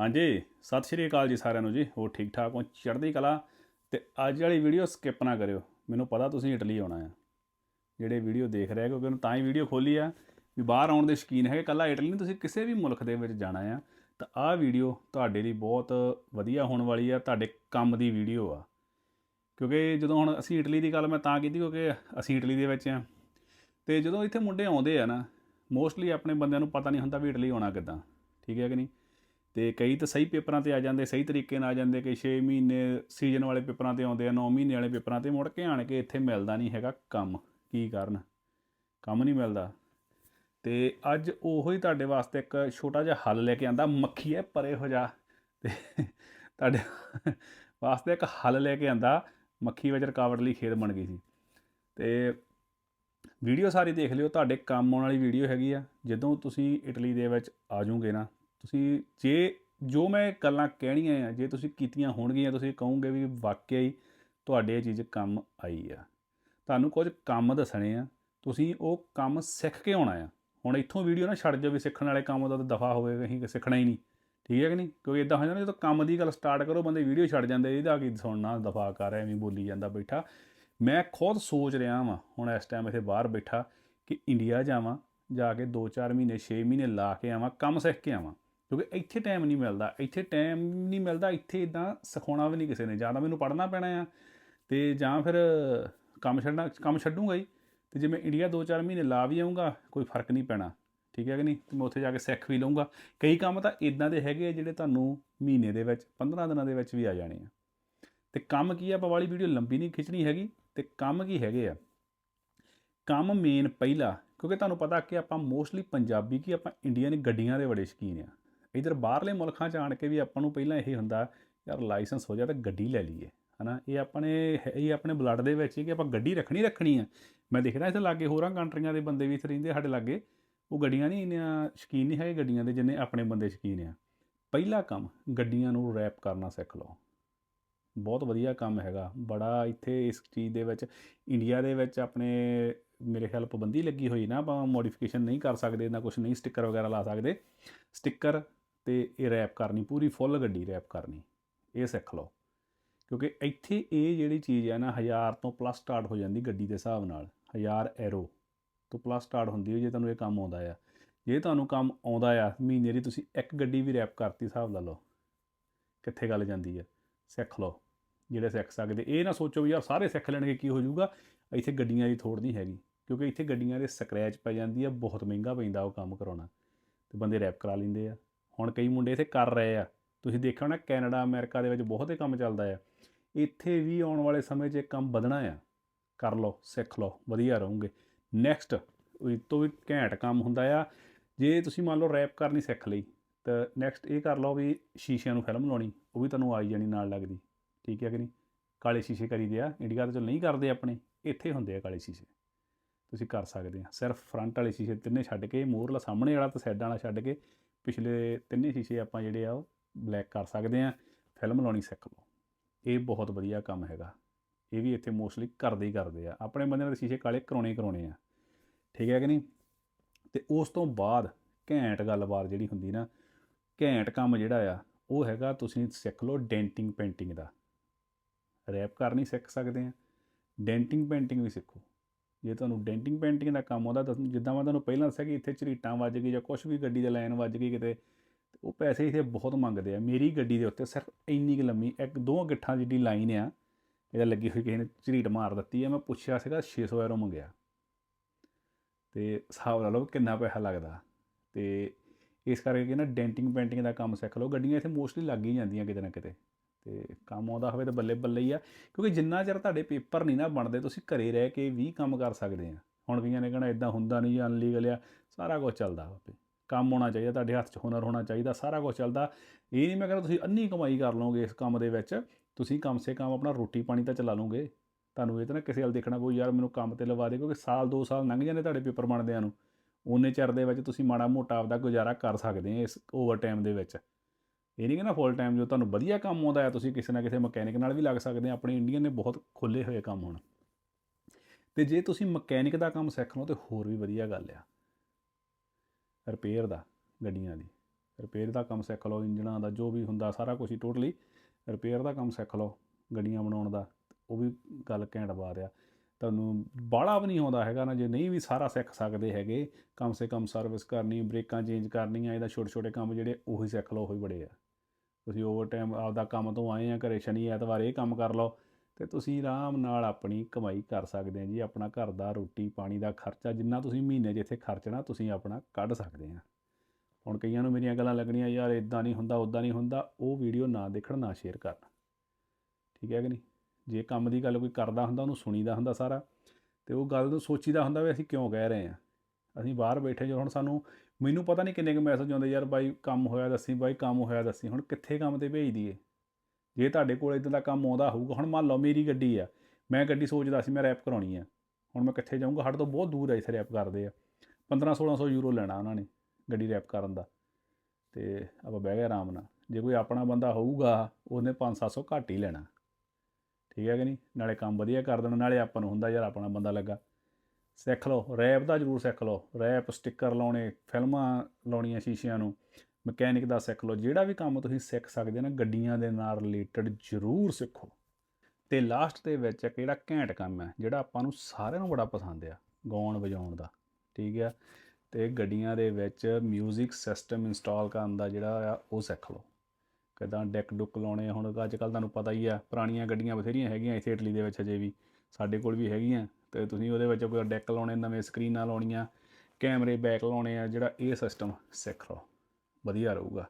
ਹਾਂਜੀ, ਸਤਿ ਸ਼੍ਰੀ ਅਕਾਲ ਜੀ ਸਾਰਿਆਂ ਨੂੰ ਜੀ, ਹੋਰ ਠੀਕ ਠਾਕ ਹੋ? ਚੜ੍ਹਦੀ ਕਲਾ। ਤੇ ਅੱਜ ਵਾਲੀ ਵੀਡੀਓ ਸਕਿਪ ਨਾ ਕਰਿਓ। ਮੈਨੂੰ ਪਤਾ ਤੁਸੀਂ ਇਟਲੀ ਆਉਣਾ ਆ। ਜਿਹੜੇ ਵੀਡੀਓ ਦੇਖ ਰਹੇ ਕਿਉਂਕਿ ਉਹਨੂੰ ਤਾਂ ਹੀ ਵੀਡੀਓ ਖੋਲੀ ਆ, ਵੀ ਬਾਹਰ ਆਉਣ ਦੇ ਸ਼ੌਕੀਨ ਹੈਗੇ। ਕੱਲਾ ਇਟਲੀ ਨਹੀਂ, ਤੁਸੀਂ ਕਿਸੇ ਵੀ ਮੁਲਕ ਦੇ ਵਿੱਚ ਜਾਣਾ ਆ, ਤਾਂ ਆਹ ਵੀਡੀਓ ਤੁਹਾਡੇ ਲਈ ਬਹੁਤ ਵਧੀਆ ਹੋਣ ਵਾਲੀ ਆ, ਤੁਹਾਡੇ ਕੰਮ ਦੀ ਵੀਡੀਓ ਆ। ਕਿਉਂਕਿ ਜਦੋਂ ਹੁਣ ਅਸੀਂ ਇਟਲੀ ਦੀ ਗੱਲ ਮੈਂ ਤਾਂ ਕੀਤੀ, ਕਿਉਂਕਿ ਅਸੀਂ ਇਟਲੀ ਦੇ ਵਿੱਚ ਆ। ਤੇ ਜਦੋਂ ਇੱਥੇ ਮੁੰਡੇ ਆਉਂਦੇ ਆ ਨਾ ਮੋਸਟਲੀ ਆਪਣੇ ਬੰਦਿਆਂ ਨੂੰ ਪਤਾ ਨਹੀਂ ਹੁੰਦਾ ਵੀ ਇਟਲੀ ਆਉਣਾ ਕਿੱਦਾਂ। ਠੀਕ ਹੈ ਕਿ ਨਹੀਂ? ਤੇ ਕਈ ਤਾਂ ਸਹੀ ਪੇਪਰਾਂ ਤੇ ਆ ਜਾਂਦੇ, ਸਹੀ ਤਰੀਕੇ ਨਾਲ ਆ ਜਾਂਦੇ ਕਿ 6 ਮਹੀਨੇ ਸੀਜ਼ਨ ਵਾਲੇ ਪੇਪਰਾਂ ਤੇ ਆਉਂਦੇ ਆ 9 ਮਹੀਨੇ ਵਾਲੇ ਪੇਪਰਾਂ ਤੇ ਮੁੜ ਕੇ ਆਣ ਕੇ ਇੱਥੇ ਮਿਲਦਾ ਨਹੀਂ ਹੈਗਾ ਕੰਮ। ਕੀ ਕਰਨ? ਕੰਮ ਨਹੀਂ ਮਿਲਦਾ। ਤੇ ਅੱਜ ਉਹੋ ਹੀ ਤੁਹਾਡੇ ਵਾਸਤੇ ਇੱਕ ਛੋਟਾ ਜਿਹਾ ਹੱਲ ਲੈ ਕੇ ਆਂਦਾ, ਮੱਖੀ ਹੈ ਪਰੇ ਹੋ ਜਾ। ਤੇ ਤੁਹਾਡੇ ਵਾਸਤੇ ਇੱਕ ਹੱਲ ਲੈ ਕੇ ਆਂਦਾ, ਮੱਖੀ ਵਿੱਚ ਰੁਕਾਵਟ ਲਈ ਖੇਤ ਬਣ ਗਈ ਸੀ। ਤੇ ਵੀਡੀਓ ਸਾਰੀ ਦੇਖ ਲਿਓ, ਤੁਹਾਡੇ ਕੰਮ ਆਉਣ ਵਾਲੀ ਵੀਡੀਓ ਹੈਗੀ ਆ, ਜਦੋਂ ਤੁਸੀਂ ਇਟਲੀ ਦੇ ਵਿੱਚ ਆ ਜਾਓਗੇ ਨਾ ਤੁਸੀਂ ਜੇ ਜੋ ਮੈਂ ਗੱਲਾਂ ਕਹਿਣੀਆਂ ਆ, ਜੇ ਤੁਸੀਂ ਕੀਤੀਆਂ ਹੋਣਗੀਆਂ, ਤੁਸੀਂ ਕਹੋਗੇ ਵੀ ਵਾਕਿਆ ਹੀ ਤੁਹਾਡੇ ਇਹ ਚੀਜ਼ ਕੰਮ ਆਈ ਆ। ਤੁਹਾਨੂੰ ਕੁਝ ਕੰਮ ਦੱਸਣੇ ਆ, ਤੁਸੀਂ ਉਹ ਕੰਮ ਸਿੱਖ ਕੇ ਆਉਣਾ ਆ। ਹੁਣ ਇੱਥੋਂ ਵੀਡੀਓ ਨਾ ਛੱਡ ਜਾਓ ਵੀ ਸਿੱਖਣ ਵਾਲੇ ਕੰਮ ਦਾ ਤਾਂ ਦਫਾ ਹੋਵੇ, ਅਸੀਂ ਸਿੱਖਣਾ ਹੀ ਨਹੀਂ। ਠੀਕ ਹੈ ਕਿ ਨਹੀਂ? ਕਿਉਂਕਿ ਇਦਾਂ ਹੋ ਜਾਂਦਾ ਜਦੋਂ ਕੰਮ ਦੀ ਗੱਲ ਸਟਾਰਟ ਕਰੋ, ਬੰਦੇ ਵੀਡੀਓ ਛੱਡ ਜਾਂਦੇ, ਇਹਦਾ ਕੀ ਸੁਣਨਾ, ਦਫਾ ਕਰ, ਐਵੇਂ ਬੋਲੀ ਜਾਂਦਾ ਬੈਠਾ। ਮੈਂ ਖੁਦ ਸੋਚ ਰਿਹਾ ਵਾਂ, ਹੁਣ ਇਸ ਟਾਈਮ ਇੱਥੇ ਬਾਹਰ ਬੈਠਾ, ਕਿ ਇੰਡੀਆ ਜਾਵਾਂ, ਜਾ ਕੇ 2-4 ਮਹੀਨੇ 6 ਮਹੀਨੇ ਲਾ ਕੇ ਆਵਾਂ, ਕੰਮ ਸਿੱਖ ਕੇ ਆਵਾਂ। ਕਿਉਂਕਿ ਇੱਥੇ ਟਾਈਮ ਨਹੀਂ ਮਿਲਦਾ। ਇੱਥੇ ਟਾਈਮ ਨਹੀਂ ਮਿਲਦਾ, ਇੱਥੇ ਇਦਾਂ ਸਿਖਾਉਣਾ ਵੀ ਨਹੀਂ ਕਿਸੇ ਨੇ। ਜਾਂ ਤਾਂ ਮੈਨੂੰ ਪੜ੍ਹਨਾ ਪੈਣਾ ਆ ਤੇ ਜਾਂ ਫਿਰ ਕੰਮ ਛੱਡਣਾ, ਕੰਮ ਛੱਡੂੰਗਾ ਹੀ। ਤੇ ਜੇ ਮੈਂ ਇੰਡੀਆ 2-4 ਮਹੀਨੇ ਲਾ ਵੀ ਆਉਂਗਾ ਕੋਈ ਫ਼ਰਕ ਨਹੀਂ ਪੈਣਾ। ਠੀਕ ਹੈ ਕਿ ਨਹੀਂ? ਤੇ ਮੈਂ ਉੱਥੇ ਜਾ ਕੇ ਸਿੱਖ ਵੀ ਲਵਾਂਗਾ ਕਈ ਕੰਮ ਤਾਂ ਇਦਾਂ ਦੇ ਹੈਗੇ ਆ ਜਿਹੜੇ ਤੁਹਾਨੂੰ ਮਹੀਨੇ ਦੇ ਵਿੱਚ 15 ਦਿਨਾਂ ਦੇ ਵਿੱਚ ਵੀ ਆ ਜਾਣੇ ਆ। ਤੇ ਕੰਮ ਕੀ ਆ? ਆਪਾਂ ਵਾਲੀ ਵੀਡੀਓ ਲੰਬੀ ਨਹੀਂ ਖਿੱਚਣੀ ਹੈਗੀ। ਤੇ ਕੰਮ ਕੀ ਹੈਗੇ ਆ? ਕੰਮ ਮੇਨ ਪਹਿਲਾ, ਕਿਉਂਕਿ ਤੁਹਾਨੂੰ ਪਤਾ ਕਿ ਆਪਾਂ ਮੋਸਟਲੀ ਪੰਜਾਬੀ ਕੀ ਆਪਾਂ ਇੰਡੀਆ ਨੇ ਗੱਡੀਆਂ ਦੇ ਬੜੇ ਸ਼ੌਕੀਨ ਆ। ਇਧਰ ਬਾਹਰਲੇ ਮੁਲਕਾਂ 'ਚ ਆਣ ਕੇ ਵੀ ਆਪਾਂ ਨੂੰ ਪਹਿਲਾਂ ਇਹ ਹੁੰਦਾ, ਯਾਰ ਲਾਇਸੈਂਸ ਹੋ ਜਾ ਤਾਂ ਗੱਡੀ ਲੈ ਲਈਏ, ਹਨਾ? ਇਹ ਆਪਣੇ ਇਹ ਆਪਣੇ ਬਲੱਡ ਦੇ ਵਿੱਚ ਹੀ ਕਿ ਆਪਾਂ ਗੱਡੀ ਰੱਖਣੀ ਰੱਖਣੀ ਆ। ਮੈਂ ਦੇਖਦਾ ਇੱਥੇ ਲਾਗੇ ਹੋਰਾਂ ਕੰਟਰੀਆਂ ਦੇ ਬੰਦੇ ਵੀ ਇੱਥੇ ਰਹਿੰਦੇ ਸਾਡੇ ਲਾਗੇ, ਉਹ ਗੱਡੀਆਂ ਨਹੀਂ ਇੰਨੀਆਂ ਸ਼ੌਕੀਨ ਨਹੀਂ ਹੈਗੇ ਗੱਡੀਆਂ ਦੇ ਜਿੰਨੇ ਆਪਣੇ ਬੰਦੇ ਸ਼ੌਕੀਨ ਆ। ਪਹਿਲਾ ਕੰਮ, ਗੱਡੀਆਂ ਨੂੰ ਰੈਪ ਕਰਨਾ ਸਿੱਖ ਲਓ। ਬਹੁਤ ਵਧੀਆ ਕੰਮ ਹੈਗਾ। ਬੜਾ ਇੱਥੇ ਇਸ ਚੀਜ਼ ਦੇ ਵਿੱਚ, ਇੰਡੀਆ ਦੇ ਵਿੱਚ ਆਪਣੇ, ਮੇਰੇ ਖਿਆਲ ਪਾਬੰਦੀ ਲੱਗੀ ਹੋਈ ਨਾ, ਆਪਾਂ ਮੋਡੀਫਿਕੇਸ਼ਨ ਨਹੀਂ ਕਰ ਸਕਦੇ, ਨਾ ਕੁਝ ਨਹੀਂ ਸਟicker ਵਗੈਰਾ ਲਾ ਸਕਦੇ। ਸਟicker ਤੇ ਇਹ ਰੈਪ ਕਰਨੀ, ਪੂਰੀ ਫੁੱਲ ਗੱਡੀ ਰੈਪ ਕਰਨੀ। ਇਹ ਸਿੱਖ ਲਓ। ਕਿਉਂਕਿ ਇੱਥੇ ਇਹ ਜਿਹੜੀ ਚੀਜ਼ ਹੈ ਨਾ 1000 ਤੋਂ ਪਲੱਸ ਸਟਾਰਟ ਹੋ ਜਾਂਦੀ ਗੱਡੀ ਦੇ ਹਿਸਾਬ ਨਾਲ 1000 ਐਰੋ ਤੋਂ ਪਲੱਸ ਸਟਾਰਟ ਹੁੰਦੀ ਹੈ, ਜੇ ਤੁਹਾਨੂੰ ਇਹ ਕੰਮ ਆਉਂਦਾ ਆ। ਜੇ ਤੁਹਾਨੂੰ ਕੰਮ ਆਉਂਦਾ ਆ, ਮਹੀਨੇ ਦੀ ਤੁਸੀਂ ਇੱਕ ਗੱਡੀ ਵੀ ਰੈਪ ਕਰਤੀ, ਹਿਸਾਬ ਲਾ ਲਓ। ਕਿੱਥੇ ਗੱਲ ਜਾਂਦੀ ਹੈ ਸਿੱਖ ਲਓ। ਜਿਹੜੇ ਸਿੱਖ ਸਕਦੇ, ਇਹ ਨਾ ਸੋਚੋ ਵੀ ਯਾਰ ਸਾਰੇ ਸਿੱਖ ਲੈਣਗੇ, ਕੀ ਹੋ ਜਾਊਗਾ? ਇੱਥੇ ਗੱਡੀਆਂ ਦੀ ਥੋੜ ਨਹੀਂ ਹੈਗੀ। ਕਿਉਂਕਿ ਇੱਥੇ ਗੱਡੀਆਂ ਦੇ ਸਕ੍ਰੈਚ ਪੈ ਜਾਂਦੀ ਆ, ਬਹੁਤ ਮਹਿੰਗਾ ਪੈਂਦਾ ਉਹ ਕੰਮ ਕਰਾਉਣਾ। ਤੇ ਬੰਦੇ ਰੈਪ ਕਰਾ ਲੈਂਦੇ ਆ। ਹੁਣ ਕਈ ਮੁੰਡੇ ਇੱਥੇ ਕਰ ਰਹੇ ਆ। ਤੁਸੀਂ ਦੇਖਿਆ ਹੋਣਾ ਕੈਨੇਡਾ, ਅਮਰੀਕਾ ਦੇ ਵਿੱਚ ਬਹੁਤ ਹੀ ਕੰਮ ਚੱਲਦਾ ਆ। ਇੱਥੇ ਵੀ ਆਉਣ ਵਾਲੇ ਸਮੇਂ 'ਚ ਇਹ ਕੰਮ ਵਧਣਾ ਆ। ਕਰ ਲਓ, ਸਿੱਖ ਲਓ, ਵਧੀਆ ਰਹੋਗੇ। ਨੈਕਸਟ ਇਹ ਤੋਂ ਵੀ ਘੈਂਟ ਕੰਮ ਹੁੰਦਾ ਆ, ਜੇ ਤੁਸੀਂ ਮੰਨ ਲਓ ਰੈਪ ਕਰਨੀ ਸਿੱਖ ਲਈ, ਤਾਂ ਨੈਕਸਟ ਇਹ ਕਰ ਲਓ ਵੀ ਸ਼ੀਸ਼ਿਆਂ ਨੂੰ ਫਿਲਮ ਲਾਉਣੀ, ਉਹ ਵੀ ਤੁਹਾਨੂੰ ਆਈ ਜਾਣੀ ਨਾਲ ਲੱਗਦੀ। ਠੀਕ ਹੈ ਕਿ ਨਹੀਂ? ਕਾਲੇ ਸ਼ੀਸ਼ੇ ਕਰੀਦੇ ਆ, ਇੰਡੀਆ ਤੇ ਚਲ ਨਹੀਂ ਕਰਦੇ ਆਪਣੇ, ਇੱਥੇ ਹੁੰਦੇ ਆ ਕਾਲੇ ਸ਼ੀਸ਼ੇ। ਤੁਸੀਂ ਕਰ ਸਕਦੇ ਆ, ਸਿਰਫ ਫਰੰਟ ਵਾਲੇ ਸ਼ੀਸ਼ੇ ਤਿੰਨੇ ਛੱਡ ਕੇ, ਮੋਹਰਲਾ ਸਾਹਮਣੇ ਵਾਲਾ ਤੇ ਸਾਈਡਾਂ ਵਾਲਾ ਛੱਡ ਕੇ ਪਿਛਲੇ ਤਿੰਨੇ ਸ਼ੀਸ਼ੇ ਆਪਾਂ ਜਿਹੜੇ ਆ ਉਹ ਬਲੈਕ ਕਰ ਸਕਦੇ ਆ ਫਿਲਮ ਲਾਉਣੀ ਸਿੱਖ ਲਓ। ਇਹ ਬਹੁਤ ਵਧੀਆ ਕੰਮ ਹੈਗਾ। ਇਹ ਵੀ ਇੱਥੇ ਮੋਸਟਲੀ ਕਰਦੇ ਹੀ ਕਰਦੇ ਆ। ਆਪਣੇ ਬੰਦਿਆਂ ਦੇ ਸ਼ੀਸ਼ੇ ਕਾਲੇ ਕਰਾਉਣੇ ਕਰਾਉਣੇ ਆ। ਠੀਕ ਹੈ ਕਿ ਨਹੀਂ? ਤੇ ਉਸ ਤੋਂ ਬਾਅਦ ਘੈਂਟ ਗੱਲਬਾਤ ਜਿਹੜੀ ਹੁੰਦੀ ਨਾ, ਘੈਂਟ ਕੰਮ ਜਿਹੜਾ ਆ, ਉਹ ਹੈਗਾ ਤੁਸੀਂ ਸਿੱਖ ਲਓ ਡੈਂਟਿੰਗ ਪੇਂਟਿੰਗ ਦਾ। ਰੈਪ ਕਰਨੀ ਸਿੱਖ ਸਕਦੇ ਆ। ਡੈਂਟਿੰਗ ਪੇਂਟਿੰਗ ਵੀ ਸਿੱਖੋ। ਜੇ ਤੁਹਾਨੂੰ ਡੈਂਟਿੰਗ ਪੇਂਟਿੰਗ ਦਾ ਕੰਮ ਆਉਂਦਾ ਤਾਂ ਜਿੱਦਾਂ ਮੈਂ ਤੁਹਾਨੂੰ ਪਹਿਲਾਂ ਦੱਸਿਆ ਕਿ ਇੱਥੇ ਝਰੀਟਾਂ ਵੱਜ ਗਈ ਜਾਂ ਕੁਝ ਵੀ ਗੱਡੀ ਦੇ ਲਾਈਨ ਵੱਜ ਗਈ ਕਿਤੇ ਉਹ ਪੈਸੇ ਇੱਥੇ ਬਹੁਤ ਮੰਗਦੇ ਆ। ਮੇਰੀ ਗੱਡੀ ਦੇ ਉੱਤੇ ਸਿਰਫ ਇੰਨੀ ਕੁ ਲੰਮੀ, ਇੱਕ ਦੋ ਗਿੱਠਾਂ ਜਿੱਡੀ ਲਾਈਨ ਆ, ਇਹਦਾ ਲੱਗੀ ਹੋਈ ਕਿਸੇ ਨੇ ਝਰੀਟ ਮਾਰ ਦਿੱਤੀ ਆ, ਮੈਂ ਪੁੱਛਿਆ ਸੀਗਾ 600 ਯੂਰੋ ਮੰਗਿਆ। ਤੇ ਹਿਸਾਬ ਲਾ ਲਓ ਕਿੰਨਾ ਪੈਸਾ ਲੱਗਦਾ। ਤੇ ਇਸ ਕਰਕੇ ਕਿ ਨਾ ਡੈਂਟਿੰਗ ਪੇਂਟਿੰਗ ਦਾ ਕੰਮ ਸਿੱਖ ਲਓ। ਗੱਡੀਆਂ ਇੱਥੇ ਮੋਸਟਲੀ ਲੱਗ ਹੀ ਜਾਂਦੀਆਂ ਕਿਤੇ ਨਾ ਕਿਤੇ। ਤੇ ਕੰਮ ਆਉਂਦਾ ਹੋਵੇ ਤਾਂ ਬੱਲੇ ਬੱਲੇ ਹੀ ਆ। ਕਿਉਂਕਿ ਜਿੰਨਾ ਚਿਰ ਤੁਹਾਡੇ ਪੇਪਰ ਨਹੀਂ ਨਾ ਬਣਦੇ, ਤੁਸੀਂ ਘਰੇ ਰਹਿ ਕੇ ਵੀ ਕੰਮ ਕਰ ਸਕਦੇ ਆ। ਹੁਣ ਕਈਆਂ ਨੇ ਕਹਣਾ ਇਦਾਂ ਹੁੰਦਾ ਨਹੀਂ ਅਨਲੀਗਲ ਆ, ਸਾਰਾ ਕੁਝ ਚੱਲਦਾ ਬਾਪੇ ਕੰਮ ਹੋਣਾ ਚਾਹੀਦਾ, ਤੁਹਾਡੇ ਹੱਥ 'ਚ ਹੁਨਰ ਹੋਣਾ ਚਾਹੀਦਾ, ਸਾਰਾ ਕੁਝ ਚੱਲਦਾ। ਇਹ ਨਹੀਂ ਮੈਂ ਕਹਿੰਦਾ ਤੁਸੀਂ ਅੰਨੀ ਕਮਾਈ ਕਰ ਲਓਗੇ ਇਸ ਕੰਮ ਦੇ ਵਿੱਚ, ਤੁਸੀਂ ਕਮ ਸੇ ਕਮ ਆਪਣਾ ਰੋਟੀ ਪਾਣੀ ਤਾਂ ਚਲਾ ਲਓਗੇ। ਤੁਹਾਨੂੰ ਇਹ ਤਾਂ ਨਾ ਕਿਸੇ ਵੱਲ ਦੇਖਣਾ ਕੋਈ ਯਾਰ ਮੈਨੂੰ ਕੰਮ ਤੇ ਲਵਾ ਦੇ, ਕਿਉਂਕਿ ਸਾਲ 2 ਸਾਲ ਲੰਘ ਜਾਂਦੇ ਤੁਹਾਡੇ ਪੇਪਰ ਬਣਦਿਆਂ ਨੂੰ। ਉਹਨੇ ਚਿਰ ਦੇ ਵਿੱਚ ਤੁਸੀਂ ਮਾੜਾ ਮੋਟਾ ਆਪਦਾ ਗੁਜ਼ਾਰਾ ਕਰ ਸਕਦੇ ਆ ਇਸ ਓਵਰ ਟਾਈਮ ਦੇ ਵਿੱਚ। ਇਹ ਨਹੀਂ ਕਿ ਨਾ ਫੁੱਲ ਟਾਈਮ ਜੋ ਤੁਹਾਨੂੰ ਵਧੀਆ ਕੰਮ ਆਉਂਦਾ ਹੈ, ਤੁਸੀਂ ਕਿਸੇ ਨਾ ਕਿਸੇ ਮਕੈਨਿਕ ਨਾਲ ਵੀ ਲੱਗ ਸਕਦੇ ਆ, ਆਪਣੇ ਇੰਡੀਅਨ ਨੇ ਬਹੁਤ ਖੁੱਲੇ ਹੋਏ ਕੰਮ ਹੁਣ। ਤੇ ਜੇ ਤੁਸੀਂ ਮਕੈਨਿਕ ਦਾ ਕੰਮ ਸਿੱਖ ਲਓ, ਤੇ ਹੋਰ ਵੀ ਵਧੀਆ ਗੱਲ ਆ। ਰਿਪੇਅਰ ਦਾ, ਗੱਡੀਆਂ ਦੀ। ਰਿਪੇਅਰ ਦਾ ਕੰਮ ਸਿੱਖ ਲਓ, ਇੰਜਣਾਂ ਦਾ, ਜੋ ਵੀ ਹੁੰਦਾ ਸਾਰਾ ਕੁਝ ਹੀ ਟੋਟਲੀ ਰਿਪੇਅਰ ਦਾ ਕੰਮ ਸਿੱਖ ਲਓ, ਗੱਡੀਆਂ ਬਣਾਉਣ ਦਾ, ਉਹ ਵੀ ਗੱਲ ਘੈਂਟ ਬਾਤ ਆ। ਤੁਹਾਨੂੰ ਬਾਹਲਾ ਵੀ ਨਹੀਂ ਆਉਂਦਾ ਹੈਗਾ ਨਾ, ਜੇ ਨਹੀਂ ਵੀ ਸਾਰਾ ਸਿੱਖ ਸਕਦੇ ਹੈਗੇ, ਕਮ ਸੇ ਕਮ ਸਰਵਿਸ ਕਰਨੀ, ਬ੍ਰੇਕਾਂ ਚੇਂਜ ਕਰਨੀਆਂ, ਇਹਦਾ ਛੋਟੇ ਛੋਟੇ ਕੰਮ ਜਿਹੜੇ, ਉਹੀ ਸਿੱਖ ਲਓ, ਉਹੀ ਬੜੇ ਆ। ਤੁਸੀਂ ਓਵਰ ਟਾਈਮ ਆਪਦਾ ਕੰਮ ਤੋਂ ਆਏ ਆ, ਘਰੇ ਸ਼ਨੀ ਐਤਵਾਰ ਇਹ ਕੰਮ ਕਰ ਲਓ, ਤੇ ਤੁਸੀਂ ਆਰਾਮ ਨਾਲ ਆਪਣੀ ਕਮਾਈ ਕਰ ਸਕਦੇ ਆ ਜੀ, ਆਪਣਾ ਘਰ ਦਾ ਰੋਟੀ ਪਾਣੀ ਦਾ ਖਰਚਾ ਜਿੰਨਾ ਤੁਸੀਂ ਮਹੀਨੇ ਜਿੱਥੇ ਖਰਚਣਾ ਤੁਸੀਂ ਆਪਣਾ ਕੱਢ ਸਕਦੇ ਆ। ਹੁਣ ਕਈਆਂ ਨੂੰ ਮੇਰੀਆਂ ਗੱਲਾਂ ਲੱਗਣੀਆਂ, ਯਾਰ ਇਦਾਂ ਨਹੀਂ ਹੁੰਦਾ ਉਦਾਂ ਨਹੀਂ ਹੁੰਦਾ, ਉਹ ਵੀਡੀਓ ਨਾ ਦੇਖਣ, ਨਾ ਸ਼ੇਅਰ ਕਰਨ। ਠੀਕ ਹੈ ਕਿ ਨਹੀਂ? ਜੇ ਕੰਮ ਦੀ ਗੱਲ ਕੋਈ ਕਰਦਾ ਹੁੰਦਾ, ਉਹਨੂੰ ਸੁਣੀਦਾ ਹੁੰਦਾ ਸਾਰਾ, ਤੇ ਉਹ ਗੱਲ ਨੂੰ ਸੋਚੀਦਾ ਹੁੰਦਾ ਵੀ ਅਸੀਂ ਕਿਉਂ ਕਹਿ ਰਹੇ ਆ? ਅਸੀਂ ਬਾਹਰ ਬੈਠੇ ਜੋ ਹੁਣ ਸਾਨੂੰ ਮੈਨੂੰ ਪਤਾ ਨਹੀਂ ਕਿੰਨੇ ਕੁ ਮੈਸੇਜ ਆਉਂਦੇ, ਯਾਰ ਬਾਈ ਕੰਮ ਹੋਇਆ ਦੱਸੀ, ਬਾਈ ਕੰਮ ਹੋਇਆ ਦੱਸੀ, ਹੁਣ ਕਿੱਥੇ ਕੰਮ ਤੇ ਭੇਜ ਦਈਏ? ਜੇ ਤੁਹਾਡੇ ਕੋਲ ਇਦਾਂ ਦਾ ਕੰਮ ਆਉਂਦਾ ਹੋਊਗਾ, ਹੁਣ ਮੰਨ ਲਓ ਮੇਰੀ ਗੱਡੀ ਆ, ਮੈਂ ਗੱਡੀ ਸੋਚਦਾ ਸੀ ਮੈਂ ਰੈਪ ਕਰਾਉਣੀ ਆ, ਹੁਣ ਮੈਂ ਕਿੱਥੇ ਜਾਊਂਗਾ? ਸਾਡੇ ਤੋਂ ਬਹੁਤ ਦੂਰ ਆ ਇੱਥੇ ਰੈਪ ਕਰਦੇ ਆ। 15 1600 ਯੂਰੋ ਲੈਣਾ ਉਹਨਾਂ ਨੇ ਗੱਡੀ ਰੈਪ ਕਰਨ ਦਾ। ਤੇ ਆਪਾਂ ਬਹਿ ਗਏ ਆਰਾਮ ਨਾਲ। ਜੇ ਕੋਈ ਆਪਣਾ ਬੰਦਾ ਹੋਊਗਾ, ਉਹਨੇ 5-700 ਘੱਟ ਹੀ ਲੈਣਾ। ਠੀਕ ਹੈ ਕਿ ਨਹੀਂ? ਨਾਲੇ ਕੰਮ ਵਧੀਆ ਕਰ ਦੇਣਾ, ਨਾਲੇ ਆਪਾਂ ਨੂੰ ਹੁੰਦਾ ਯਾਰ ਆਪਣਾ ਬੰਦਾ ਲੱਗਾ। ਸਿੱਖ ਲਓ, ਰੈਪ ਦਾ ਜ਼ਰੂਰ ਸਿੱਖ ਲਓ। ਰੈਪ ਸਟicker ਲਾਉਣੇ, ਫਿਲਮਾਂ ਲਾਉਣੀਆਂ ਸ਼ੀਸ਼ਿਆਂ ਨੂੰ, ਮਕੈਨਿਕ ਦਾ ਸਿੱਖ ਲਓ। ਜਿਹੜਾ ਵੀ ਕੰਮ ਤੁਸੀਂ ਸਿੱਖ ਸਕਦੇ ਨਾ, ਗੱਡੀਆਂ ਦੇ ਨਾਲ ਰਿਲੇਟਡ ਜ਼ਰੂਰ ਸਿੱਖੋ। ਤੇ ਲਾਸਟ ਦੇ ਵਿੱਚ ਇੱਕ ਜਿਹੜਾ ਘੈਂਟ ਕੰਮ ਹੈ, ਜਿਹੜਾ ਆਪਾਂ ਨੂੰ ਸਾਰਿਆਂ ਨੂੰ ਬੜਾ ਪਸੰਦ ਆ, ਗਾਉਣ ਵਜਾਉਣ ਦਾ। ਠੀਕ ਆ? ਤੇ ਗੱਡੀਆਂ ਦੇ ਵਿੱਚ 뮤직 ਸਿਸਟਮ ਇੰਸਟਾਲ ਕਰਨ ਦਾ ਜਿਹੜਾ ਆ, ਉਹ ਸਿੱਖ ਲਓ। ਕਿੱਦਾਂ ਡੈਕ ਡੁੱਕ ਲਾਉਣੇ ਹੁਣ, ਅੱਜ ਕੱਲ ਤੁਹਾਨੂੰ ਪਤਾ ਹੀ ਆ, ਪੁਰਾਣੀਆਂ ਗੱਡੀਆਂ ਬਥੇਰੀਆਂ ਹੈਗੀਆਂ ਇੱਥੇ ਇਟਲੀ ਦੇ ਵਿੱਚ ਅਜੇ ਵੀ। ਸਾਡੇ ਕੋਲ ਵੀ ਹੈਗੀਆਂ ਤੇ ਤੁਸੀਂ ਉਹਦੇ ਵਿੱਚ ਕੋਈ ਡੈਕ ਲਾਉਣੇ, ਨਵੇਂ ਸਕਰੀਨਾਂ ਲਾਉਣੀਆਂ, ਕੈਮਰੇ ਬੈਕ ਲਾਉਣੇ ਆ, ਜਿਹੜਾ ਇਹ ਸਿਸਟਮ ਸਿੱਖ ਲਓ, ਵਧੀਆ ਰਹੂਗਾ।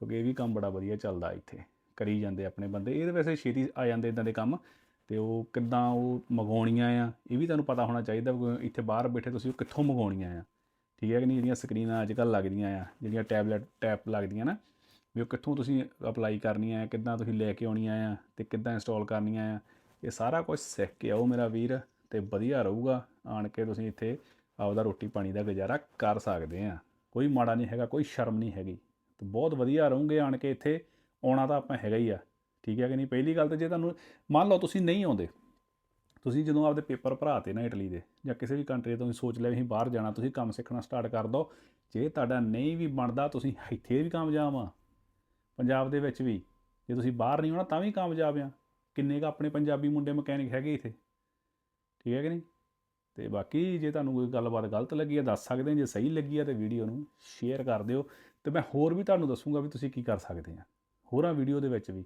ਕਿਉਂਕਿ ਇਹ ਵੀ ਕੰਮ ਬੜਾ ਵਧੀਆ ਚੱਲਦਾ ਇੱਥੇ, ਕਰੀ ਜਾਂਦੇ ਆਪਣੇ ਬੰਦੇ। ਇਹਦੇ ਵੈਸੇ ਛੇਤੀ ਆ ਜਾਂਦੇ ਇਦਾਂ ਦੇ ਕੰਮ, ਤੇ ਉਹ ਕਿੱਦਾਂ ਉਹ ਮੰਗਾਉਣੀਆਂ ਆ, ਇਹ ਵੀ ਤੁਹਾਨੂੰ ਪਤਾ ਹੋਣਾ ਚਾਹੀਦਾ ਵੀ ਇੱਥੇ ਬਾਹਰ ਬੈਠੇ ਤੁਸੀਂ ਉਹ ਕਿੱਥੋਂ ਮੰਗਾਉਣੀਆਂ ਆ। ਠੀਕ ਹੈ ਕਿ ਨਹੀਂ? ਜਿਹੜੀਆਂ ਸਕਰੀਨਾਂ ਅੱਜ ਕੱਲ੍ਹ ਲੱਗਦੀਆਂ ਆ, ਜਿਹੜੀਆਂ ਟੈਬਲੇਟ ਟੈਪ ਲੱਗਦੀਆਂ ਨਾ, ਵੀ ਉਹ ਕਿੱਥੋਂ ਤੁਸੀਂ ਅਪਲਾਈ ਕਰਨੀਆਂ ਆ, ਕਿੱਦਾਂ ਤੁਸੀਂ ਲੈ ਕੇ ਆਉਣੀਆਂ ਆ, ਤੇ ਕਿੱਦਾਂ ਇੰਸਟਾਲ ਕਰਨੀਆਂ ਆ। ਇਹ ਸਾਰਾ ਕੁਝ ਸਿੱਖ ਕੇ ਆਓ ਮੇਰਾ ਵੀਰ ਤੇ ਵਧੀਆ ਰਹੂਗਾ, ਆਣ ਕੇ ਤੁਸੀਂ ਇੱਥੇ ਆਪਦਾ ਰੋਟੀ ਪਾਣੀ ਦਾ ਗੁਜ਼ਾਰਾ ਕਰ ਸਕਦੇ ਆ। ਕੋਈ ਮਾੜਾ ਨਹੀਂ ਹੈਗਾ, ਕੋਈ ਸ਼ਰਮ ਨਹੀਂ ਹੈਗੀ। ਤੇ ਬਹੁਤ ਵਧੀਆ ਰਹੋਗੇ ਆਣ ਕੇ ਇੱਥੇ, ਆਉਣਾ ਤਾਂ ਆਪਾਂ ਹੈਗਾ ਹੀ ਆ। ਠੀਕ ਹੈ ਕਿ ਨਹੀਂ? ਪਹਿਲੀ ਗੱਲ ਤਾਂ ਜੇ ਤੁਹਾਨੂੰ, ਮੰਨ ਲਓ ਤੁਸੀਂ ਨਹੀਂ ਆਉਂਦੇ, ਤੁਸੀਂ ਜਦੋਂ ਆਪਦੇ ਪੇਪਰ ਭਰਾਤੇ ਨਾ ਇਟਲੀ ਦੇ ਜਾਂ ਕਿਸੇ ਵੀ ਕੰਟਰੀ ਤੋਂ ਤੁਸੀਂ ਸੋਚ ਲਿਆ ਵੀ ਅਸੀਂ ਬਾਹਰ ਜਾਣਾ, ਤੁਸੀਂ ਕੰਮ ਸਿੱਖਣਾ ਸਟਾਰਟ ਕਰ ਦਿਓ। ਜੇ ਤੁਹਾਡਾ ਨਹੀਂ ਵੀ ਬਣਦਾ, ਤੁਸੀਂ ਇੱਥੇ ਵੀ ਕਾਮਯਾਬ ਆ। ਪੰਜਾਬ ਦੇ ਵਿੱਚ ਵੀ, ਜੇ ਤੁਸੀਂ ਬਾਹਰ ਨਹੀਂ ਆਉਣਾ ਤਾਂ ਵੀ ਕਾਮਯਾਬ ਆ। ਕਿੰਨੇ ਕ ਆਪਣੇ ਪੰਜਾਬੀ ਮੁੰਡੇ ਮਕੈਨਿਕ ਹੈਗੇ ਇੱਥੇ? ਠੀਕ ਹੈ ਕਿ ਨਹੀਂ? ਤੇ ਬਾਕੀ ਜੇ ਤੁਹਾਨੂੰ ਕੋਈ ਗੱਲਬਾਤ ਗਲਤ ਲੱਗੀ ਹੈ, ਦੱਸ ਸਕਦੇ ਜੇ ਸਹੀ ਲੱਗੀ ਹੈ ਤੇ ਵੀਡੀਓ ਨੂੰ ਸ਼ੇਅਰ ਕਰ ਦਿਓ। ਤੇ ਮੈਂ ਹੋਰ ਵੀ ਤੁਹਾਨੂੰ ਦੱਸੂਗਾ ਵੀ ਤੁਸੀਂ ਕੀ ਕਰ ਸਕਦੇ ਆ। ਹੋਰਾਂ ਵੀਡੀਓ ਦੇ ਵਿੱਚ ਵੀ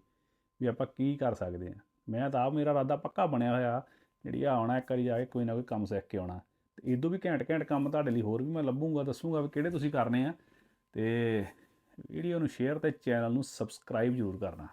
ਵੀ ਆਪਾਂ ਕੀ ਕਰ ਸਕਦੇ ਆ। ਮੈਂ ਤਾਂ ਆਪ ਮੇਰਾ ਇਰਾਦਾ ਪੱਕਾ ਬਣਿਆ ਹੋਇਆ, ਜਿਹੜੀ ਆ ਆਉਣਾ, ਇੱਕ ਵਾਰੀ ਜਾ ਕੇ ਕੋਈ ਨਾ ਕੋਈ ਕੰਮ ਸਿੱਖ ਕੇ ਆਉਣਾ। ਤੇ ਇਦੋਂ ਵੀ ਘੈਂਟ ਘੈਂਟ ਕੰਮ ਤੁਹਾਡੇ ਲਈ ਹੋਰ ਵੀ ਮੈਂ ਲੱਭੂਗਾ, ਦੱਸੂਗਾ ਵੀ ਕਿਹੜੇ ਤੁਸੀਂ ਕਰਨੇ ਆ। ਤੇ ਵੀਡੀਓ ਨੂੰ ਸ਼ੇਅਰ ਤੇ ਚੈਨਲ ਨੂੰ ਸਬਸਕ੍ਰਾਈਬ ਜ਼ਰੂਰ ਕਰਨਾ।